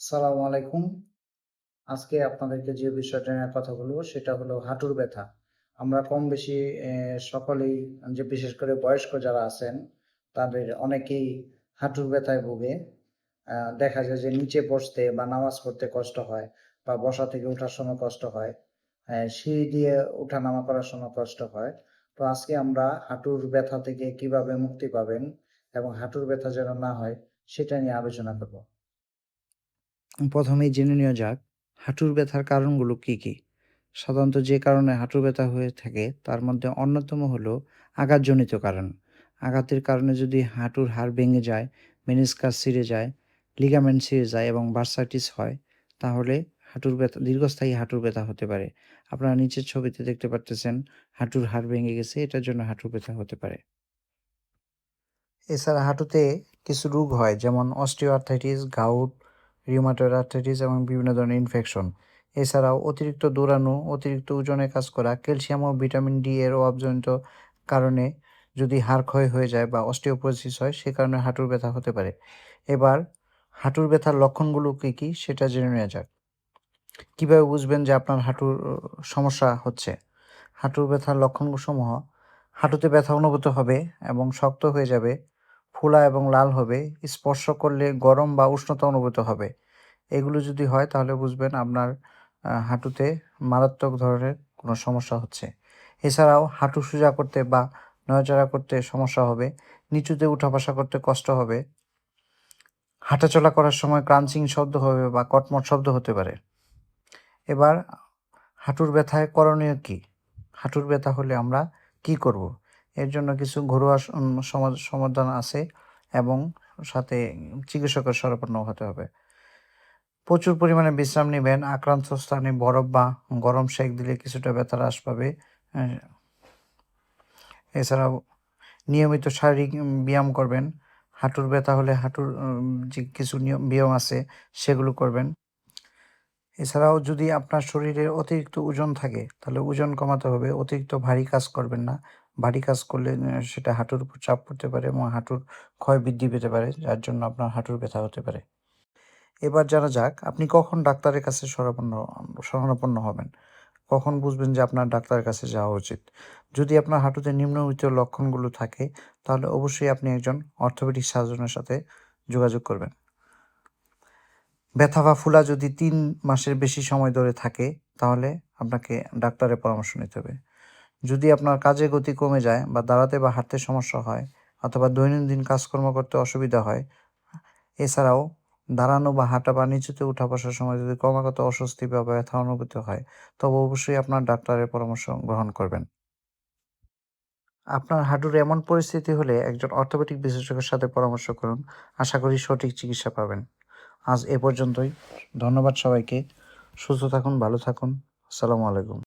সালামু আলাইকুম। আজকে আপনাদেরকে যে বিষয়টা নিয়ে কথা বলব সেটা হলো হাঁটুর ব্যথা। আমরা কম বেশি সকলেই, যে বিশেষ করে বয়স্ক যারা আছেন, তাদের অনেকেই হাঁটুর ব্যথায় ভোগে। দেখা যায় যে নিচে বসতে বা নামাজ পড়তে কষ্ট হয় বা বসা থেকে ওঠার সময় কষ্ট হয়। সিঁড়ি দিয়ে ওঠা নামা করার সময় কষ্ট হয়। তো আজকে আমরা হাঁটুর ব্যথা থেকে কীভাবে মুক্তি পাবেন এবং হাঁটুর ব্যথা যেন না হয় সেটা নিয়ে আলোচনা করব। প্রথমেই জেনে নেওয়া যাক, হাঁটুর ব্যথার কারণগুলো কি কি? সাধারণত যে কারণে হাঁটুর ব্যথা হয়ে থাকে, তার মধ্যে অন্যতম হলো আঘাতজনিত কারণ। আঘাতের কারণে যদি হাঁটুর হাড় ভেঙে যায়, মেনিসকাস ছিঁড়ে যায় লিগামেন্ট ছিঁড়ে যায় এবং বার্সাইটিস হয়, তাহলে হাঁটুর ব্যথা, দীর্ঘস্থায়ী হাঁটুর ব্যথা হতে পারে। আপনারা নিচের ছবিতে দেখতে পারতেছেন হাঁটুর হাড় ভেঙে গেছে, এটার জন্য হাঁটুর ব্যথা হতে পারে। এছাড়া হাঁটুতে কিছু রোগ হয়, যেমন অস্টিওআর্থাইটিস গাউট রিউমাটয়েড আর্থাইটিস এবং বিভিন্ন ধরনের ইনফেকশন এছাড়াও অতিরিক্ত দৌড়ানো, অতিরিক্ত ওজনে কাজ করা ক্যালসিয়াম ও ভিটামিন ডি এর অভাবজনিত কারণে যদি হাড় ক্ষয় হয়ে যায় বা অস্টিওপোরোসিস হয়, সে কারণে হাঁটুর ব্যথা হতে পারে। এবার হাঁটুর ব্যথার লক্ষণগুলো কী কী, সেটা জেনে নেওয়া যাক। কীভাবে বুঝবেন যে আপনার হাঁটুর সমস্যা হচ্ছে? হাঁটুর ব্যথার লক্ষণসমূহ, হাঁটুতে ব্যথা অনুভূত হবে এবং শক্ত হয়ে যাবে ফোলা এবং লাল হবে, স্পর্শ করলে গরম বা উষ্ণতা অনুভূত হবে। এগুলো যদি হয় তাহলে বুঝবেন আপনার হাঁটুতে মারাত্মক ধরনের কোনো সমস্যা হচ্ছে। এছাড়াও হাঁটু সোজা করতে বা নড়াচড়া করতে সমস্যা হবে, নিচুতে উঠা বসা করতে কষ্ট হবে, হাঁটাচলা করার সময় ক্রাঞ্চিং শব্দ হবে বা কটমট শব্দ হতে পারে। এবার হাঁটুর ব্যথায় করণীয় কি? হাঁটুর ব্যথা হলে আমরা কি করব? এর জন্য কিছু ঘরোয়া সমাধান আছে এবং সাথে চিকিৎসকের শরণাপন্ন হতে হবে। প্রচুর পরিমাণে বিশ্রাম নেবেন, আক্রান্ত স্থানে বরফ বা গরম সেক দিলে কিছুটা ব্যথা হ্রাস পাবে। এছাড়াও নিয়মিত শারীরিক ব্যায়াম করবেন। হাঁটুর ব্যথা হলে হাঁটুর যে কিছু নিয়ম ব্যায়াম আছে সেগুলো করবেন। এছাড়াও যদি আপনার শরীরে অতিরিক্ত ওজন থাকে, তাহলে ওজন কমাতে হবে। অতিরিক্ত ভারী কাজ করবেন না। ভারী কাজ করলে সেটা হাঁটুর উপর চাপ পড়তে পারে এবং হাঁটুর ক্ষয় বৃদ্ধি পেতে পারে, যার জন্য আপনার হাঁটুর ব্যথা হতে পারে। এবার জানা যাক, আপনি কখন ডাক্তারের কাছে শরণাপন্ন শরণাপন্ন হবেন? কখন বুঝবেন যে আপনার ডাক্তারের কাছে যাওয়া উচিত? যদি আপনার হাঁটুতে নিম্নলিখিত লক্ষণগুলো থাকে, তাহলে অবশ্যই আপনি একজন অর্থোপেডিক সার্জনের সাথে যোগাযোগ করবেন। ব্যথা বা ফুলা যদি তিন মাসের বেশি সময় ধরে থাকে, তাহলে আপনাকে ডাক্তারের পরামর্শ নিতে হবে। যদি আপনার কাজে গতি কমে যায় বা দাঁড়াতে বা হাঁটতে সমস্যা হয় অথবা দৈনন্দিন কাজকর্ম করতে অসুবিধা হয়, এছাড়াও দাঁড়ানো বা হাঁটা বা নিচুতে উঠা বসার সময় যদি ক্রমাগত অস্বস্তি বা ব্যথা অনুভূত হয়, তবে অবশ্যই আপনার ডাক্তারের পরামর্শ গ্রহণ করবেন। আপনার হাঁটুর এমন পরিস্থিতি হলে একজন অর্থোপেডিক বিশেষজ্ঞের সাথে পরামর্শ করুন। আশা করি সঠিক চিকিৎসা পাবেন। আজ এ পর্যন্তই। ধন্যবাদ সবাইকে। সুস্থ থাকুন, ভালো থাকুন। আসসালামু আলাইকুম।